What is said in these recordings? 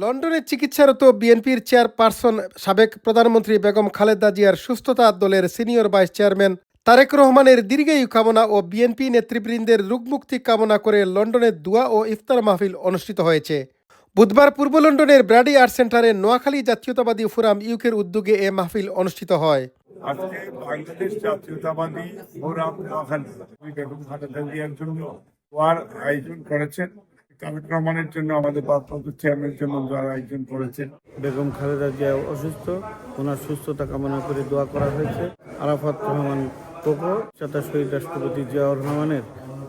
লন্ডনে চিকিৎসারত বিএনপির চেয়ারপারসন সাবেক প্রধানমন্ত্রী বেগম খালেদা জিয়ার সুস্থতা দলের সিনিয়র ভাইস চেয়ারম্যান তারেক রহমানের দীর্ঘায়ু কামনা ও বিএনপি নেতৃবৃন্দের রোগমুক্তি কামনা করে লন্ডনে দোয়া ও ইফতার মাহফিল অনুষ্ঠিত হয়েছে। বুধবার পূর্ব লন্ডনের ব্র্যাডি আর্ট সেন্টারে নোয়াখালী জাতীয়তাবাদী ফোরাম ইউকের উদ্যোগে এ মাহফিল অনুষ্ঠিত হয়। আজকে বাংলাদেশ জাতীয়তাবাদী ফোরাম নোয়াখালী। বেগম খালেদা জিয়ার জন্য আয়োজন করেছেন। তারেক রহমানের জন্য আমাদের ভারপ্রাপ্ত চেয়ারম্যানের জন্য দোয়ার আয়োজন করেছেন। বেগম খালেদা জিয়া অসুস্থ ওনার সুস্থতা কামনা করে দোয়া করা হয়েছে। আরাফাত রহমান কোকো চাতা শহীদ রাষ্ট্রপতি জিয়াউর রহমানের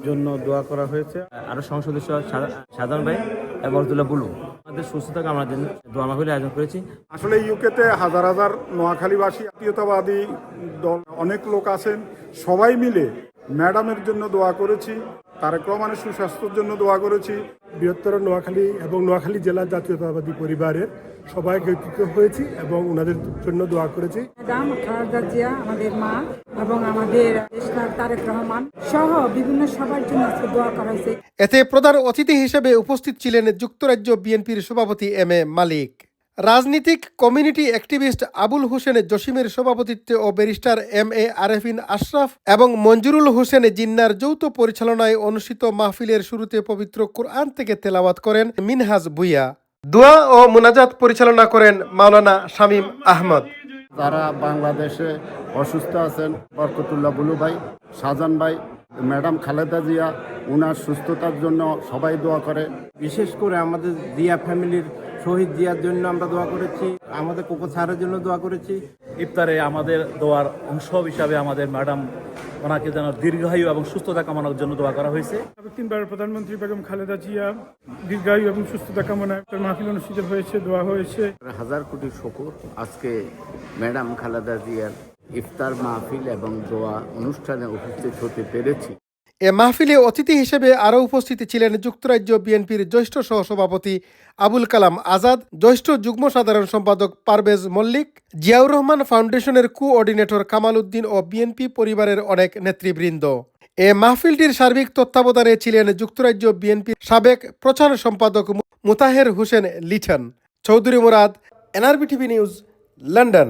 জন্য দোয়া করা হয়েছে। আরও সংসদ সদস্য সাধা- সাধারণ ভাই এবং আব্দুল্লাহ বুলু। আমাদের সুস্থতা কামনার জন্য দোয়া মাহফিল আয়োজন করেছি। আসলে ইউকেতে হাজার হাজার নোয়াখালীবাসী জাতীয়তাবাদী দল অনেক লোক আছেন। সবাই মিলে ম্যাডামের জন্য দোয়া করেছি। তারেক রহমানের সুস্বাস্থ্যের জন্য দোয়া করেছি। বৃহত্তর নোয়াখালী এবং নোয়াখালী জেলা জাতীয়তাবাদী পরিবারের সবাইকে একত্রিত হয়েছি এবং ওনাদের জন্য দোয়া করেছি। ম্যাডাম খালেদা জিয়া আমাদের মা এবং আমাদের তারেক রহমান সহ বিভিন্ন সবার জন্য আজকে দোয়া করা হয়েছে। এতে প্রধান অতিথি হিসেবে উপস্থিত ছিলেন যুক্তরাজ্য বিএনপির সভাপতি এম এ মালিক। রাজনীতিক কমিউনিটি অ্যাক্টিভিস্ট আবুল হোসেন জসিমের সভাপতিত্বে ও barrister M A Arefin Ashraf এবং মঞ্জুরুল হোসেন জিন্নার যৌথ পরিচালনায় অনুষ্ঠিত মাহফিলের শুরুতে পবিত্র কোরআন থেকে তেলাওয়াত করেন মিনহাজ ভুইয়া। দোয়া ও মুনাজাত পরিচালনা করেন মাওলানা শামীম আহমদ। যারা বাংলাদেশে অসুস্থ আছেন, বরকতুল্লাহ বুলু ভাই শাহজান ভাই, ম্যাডাম খালেদা জিয়া ওনার সুস্থতার জন্য সবাই দোয়া করে। বিশেষ করে আমাদের জিয়া ফ্যামিলির শহীদ জিয়ার জন্য আমরা দোয়া করেছি আমাদের কোকো স্যারের জন্য দোয়া করেছি। ইফতারে আমাদের দোয়ার অংশ হিসাবে আমাদের ম্যাডাম ওনাকে যেন দীর্ঘায়ু এবং সুস্থতা কামনার জন্য দোয়া করা হয়েছে। তিনবার প্রধানমন্ত্রী বেগম খালেদা জিয়া দীর্ঘায়ু এবং সুস্থতা কামনায় একটা মাহফিল অনুষ্ঠিত হয়েছে দোয়া হয়েছে। হাজার কোটি শকুর। আজকে ম্যাডাম খালেদা জিয়ার ইফতার মাহফিল এবং দোয়া অনুষ্ঠানে উপস্থিত হতে পেরেছি। এ মাহফিলে অতিথি হিসেবে আরও উপস্থিত ছিলেন যুক্তরাজ্য বিএনপির জ্যেষ্ঠ সহসভাপতি আবুল কালাম আজাদ, জ্যেষ্ঠ যুগ্ম সাধারণ সম্পাদক পারভেজ মল্লিক, জিয়াউর রহমান ফাউন্ডেশনের কোঅর্ডিনেটর কামাল উদ্দিন ও বিএনপি পরিবারের অনেক নেতৃবৃন্দ। এ মাহফিলটির সার্বিক তত্ত্বাবধানে ছিলেন যুক্তরাজ্য বিএনপির সাবেক প্রচার সম্পাদক Mutaher Hossain Lithon Chowdhury Murad, NRB TV news, London.